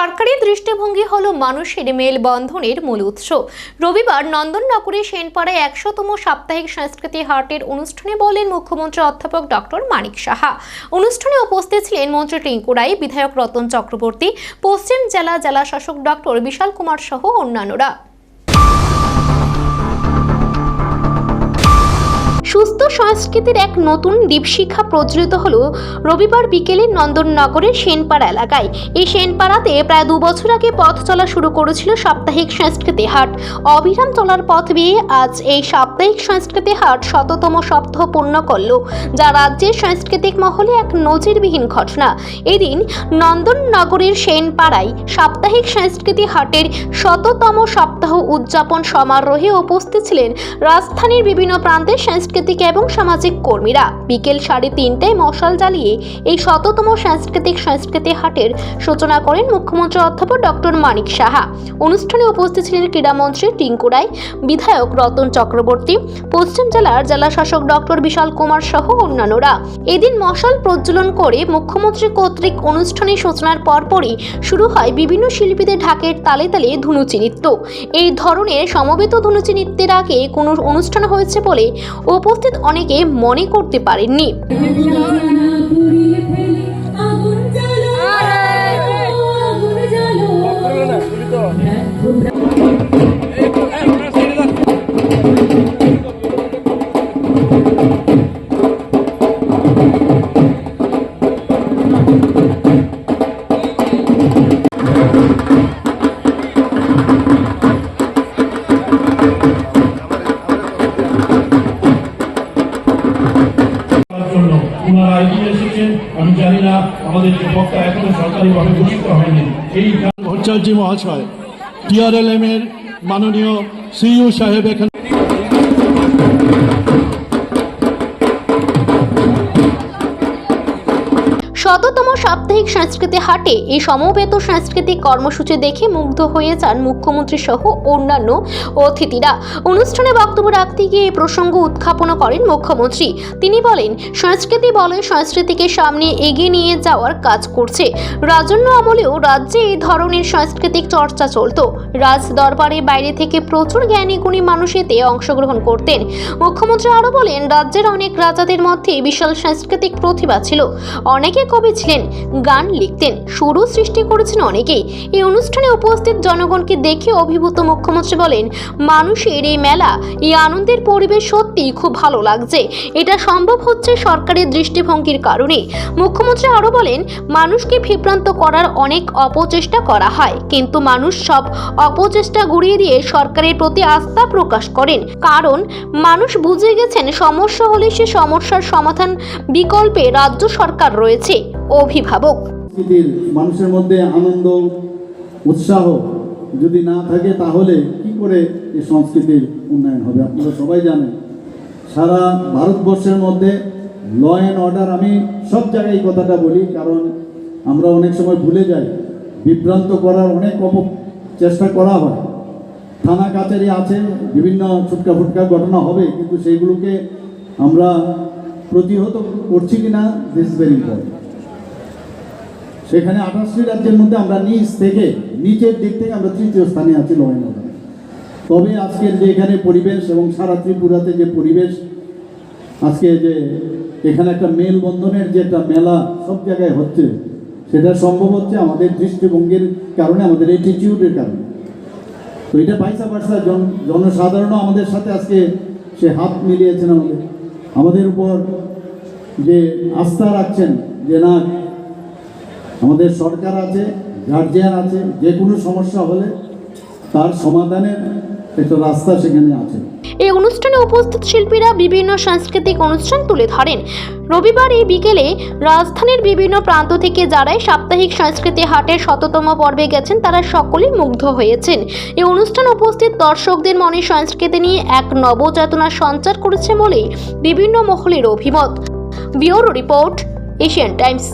সরকারি দৃষ্টিভঙ্গি হল মানুষের মেলবন্ধনের মূল উৎস। রবিবার নন্দননগরী সেনপাড়ায় একশোতম সাপ্তাহিক সংস্কৃতি হাটের অনুষ্ঠানে বলেন মুখ্যমন্ত্রী অধ্যাপক ডক্টর মানিক সাহা। অনুষ্ঠানে উপস্থিত ছিলেন মন্ত্রী টিঙ্কু রায়, বিধায়ক রতন চক্রবর্তী, পশ্চিম জেলা জেলা শাসক ডক্টর বিশাল কুমার সহ অন্যান্যরা। সুস্থ সংস্কৃতির এক নতুন দীপশিখা প্রজ্বলিত হল রবিবার বিকেলে নন্দননগরের সেনপাড়া এলাকায়। এই সেনপাড়াতে প্রায় দু বছর আগে পথ চলা শুরু করেছিল সাপ্তাহিক সংস্কৃতি হাট। অবিরাম চলার পথ বেয়ে আজ এই সাপ্তাহিক সংস্কৃতি হাট শততম সপ্তাহ পূর্ণ করল, যা রাজ্যের সাংস্কৃতিক মহলে এক নজিরবিহীন ঘটনা। এদিন নন্দননগরের সেনপাড়ায় সাপ্তাহিক সংস্কৃতি হাটের শততম সপ্তাহ উদযাপন সমারোহে উপস্থিত ছিলেন রাজধানীর বিভিন্ন প্রান্তের সাংস্কৃতিক এবং সামাজিক কর্মীরা বিকেল সাড়ে তিনটায় মশাল জ্বালিয়ে এই শততম সাংস্কৃতিক সংস্কৃতি হাটের সূচনা করেন মুখ্যমন্ত্রী অধ্যাপক ডক্টর মানিক সাহা। অনুষ্ঠানে উপস্থিত ছিলেন ক্রীড়ামন্ত্রী টিঙ্কু রায়, বিধায়ক রতন চক্রবর্তী, পশ্চিম জেলার জেলা শাসক ডক্টর বিশাল কুমার সহ অন্যান্যরা। এদিন মশাল প্রজ্বলন করে মুখ্যমন্ত্রী কর্তৃক অনুষ্ঠানের সূচনার পরপরই শুরু হয় বিভিন্ন শিল্পীদের ঢাকের তালে তালে ধুনুচি নৃত্য। এই ধরনের সমবেত ধুনুচি নৃত্যের আগে কোনো অনুষ্ঠান হয়েছে বলে উপস্থিত অনেকে মনে করতে পারেননি। আমি জানি না, আমাদের যে বক্তা এখনও সরকারিভাবে ঘোষিত হয়নি। এই ভট্টাচার্য মহাশয় টিআরএলএম এর মাননীয় সিইউ সাহেব এখানে শততম সাপ্তাহিক সংস্কৃতি হাটে এই সমবেত সাংস্কৃতিক কর্মসূচি দেখে মুগ্ধ হয়ে যান মুখ্যমন্ত্রী সহ অন্যান্য অতিথিরা। অনুষ্ঠানে বক্তব্য রাখতে গিয়ে এই প্রসঙ্গ উত্থাপন করেন মুখ্যমন্ত্রী। তিনি বলেন, সংস্কৃতি বলয় সংস্কৃতিকে সামনে এগিয়ে নিয়ে যাওয়ার কাজ করছে। রাজন্য আমলেও রাজ্যে এই ধরনের সাংস্কৃতিক চর্চা চলতো। রাজ দরবারে বাইরে থেকে প্রচুর জ্ঞানী গুণী মানুষ এতে অংশগ্রহণ করতেন। মুখ্যমন্ত্রী আরও বলেন, রাজ্যের অনেক রাজাদের মধ্যে বিশাল সাংস্কৃতিক প্রতিভা ছিল। অনেকে কবি ছিলেন, গান লিখতেন, সুরও সৃষ্টি করেছেন অনেকেই। এই অনুষ্ঠানে উপস্থিত জনগণকে দেখে অভিভূত মুখ্যমন্ত্রী বলেন, মানুষের এই মেলা, এই আনন্দের পরিবেশ সত্যি খুব ভালো লাগছে। এটা সম্ভব হচ্ছে সরকারের দৃষ্টিভঙ্গির কারণে। মুখ্যমন্ত্রী আরও বলেন, মানুষকে বিভ্রান্ত করার অনেক অপচেষ্টা করা হয়, কিন্তু মানুষ সব অপচেষ্টা গুড়িয়ে দিয়ে সরকারের প্রতি আস্থা প্রকাশ করেন। কারণ, মানুষ বুঝে গেছেন, সমস্যা হলে সে সমস্যার সমাধান বিকল্পে রাজ্য সরকার রয়েছে। অভিভাবক। মানুষের মধ্যে আনন্দ, উৎসাহ যদি না থাকে তাহলে কি করে এই সংস্কৃতির উন্নয়ন হবে? আপনারা সবাই জানেন, সারা ভারতবর্ষের মধ্যে ল অ্যান্ড অর্ডার আমি সব জায়গায় এই কথাটা বলি, কারণ আমরা অনেক সময় ভুলে যাই, বিভ্রান্ত করার অনেক অপ, চেষ্টা করা হয়। থানা কাছারি আছে, বিভিন্ন ছুটকা ফুটকা ঘটনা হবে, কিন্তু সেইগুলোকে আমরা প্রতিহত করছি কিনা দিস ভেরি ইম্পর্টেন্ট সেখানে আঠাশটি রাজ্যের মধ্যে আমরা নিচ থেকে, নিচের দিক থেকে আমরা তৃতীয় স্থানে আছি লয়েন তবে আজকের যে এখানে পরিবেশ এবং সারা ত্রিপুরাতে যে পরিবেশ, আজকে যে এখানে একটা মেলবন্ধনের যে একটা মেলা সব জায়গায় হচ্ছে, সেটা সম্ভব হচ্ছে আমাদের দৃষ্টিভঙ্গির কারণে, আমাদের অ্যাটিটিউডের কারণে। তো এটা পাইসা পার্সা জন জনসাধারণও আমাদের সাথে আজকে সে হাত মিলিয়েছেন আমাদের। আমাদের উপর যে আস্থা রাখছেন যে না আমাদের সরকার আছে গার্জিয়ান আছে, যে কোনো সমস্যা হলে তার সমাধানের একটা রাস্তা সেখানে আছে। এই অনুষ্ঠানে উপস্থিত শিল্পীরা বিভিন্ন সাংস্কৃতিক অনুষ্ঠান তুলে ধরেন। রবিবার এই বিকেলে রাজধানীর বিভিন্ন প্রান্ত থেকে যারাই সাপ্তাহিক সংস্কৃতি হাটের শততম পর্বে গেছেন, তারা সকলেই মুগ্ধ হয়েছেন। এই অনুষ্ঠান উপস্থিত দর্শকদের মনে সংস্কৃতি নিয়ে এক নবচেতনা সঞ্চার করেছে বলে বিভিন্ন মহলের অভিমত। Bureau report, Asian Times.